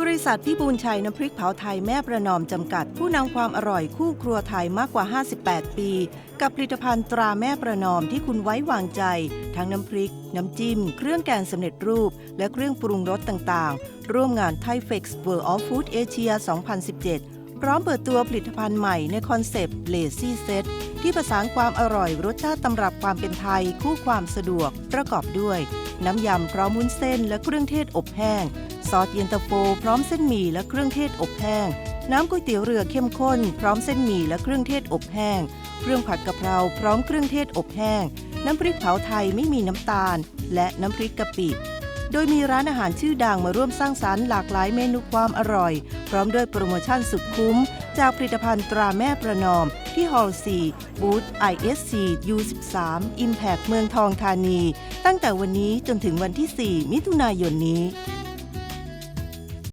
บริษัทพิบูลชัยน้ำพริกเผาไทยแม่ประนอมจำกัด ผู้นำความอร่อยคู่ครัวไทยมากกว่า 58 ปี กับผลิตภัณฑ์ตราแม่ประนอมที่คุณไว้วางใจ ทั้งน้ำพริก น้ำจิ้ม เครื่องแกงสำเร็จรูป และเครื่องปรุงรสต่างๆ ร่วมงานไทยเฟกซ์เวิร์ออฟฟู้ดเอเชีย 2017 พร้อมเปิดตัวผลิตภัณฑ์ใหม่ในคอนเซปต์ Lazy Set ที่ประสานความอร่อยรสชาติตำรับความเป็นไทย คู่ความสะดวก ประกอบด้วย น้ำยำพร้อมวุ้นเส้น และเครื่องเทศอบแห้ง ซอสเย็นตาโฟ พร้อมเส้นหมี่และเครื่องเทศอบแห้ง น้ำก๋วยเตี๋ยวเรือเข้มข้น พร้อมเส้นหมี่และเครื่องเทศอบแห้ง เครื่องผัดกะเพราพร้อมเครื่องเทศอบแห้ง น้ำพริกเผาไทยไม่มีน้ำตาล และน้ำพริกกะปิ โดยมีร้านอาหารชื่อดังมาร่วมสร้างสรรค์หลากหลายเมนูความอร่อย พร้อมด้วยโปรโมชั่นสุดคุ้ม จากผลิตภัณฑ์ตราแม่ประนอม ที่ฮอลล์4บูธ ISC U13 Impact เมืองทองธานี ตั้งแต่วันนี้จนถึงวันที่ 4 มิถุนายนนี้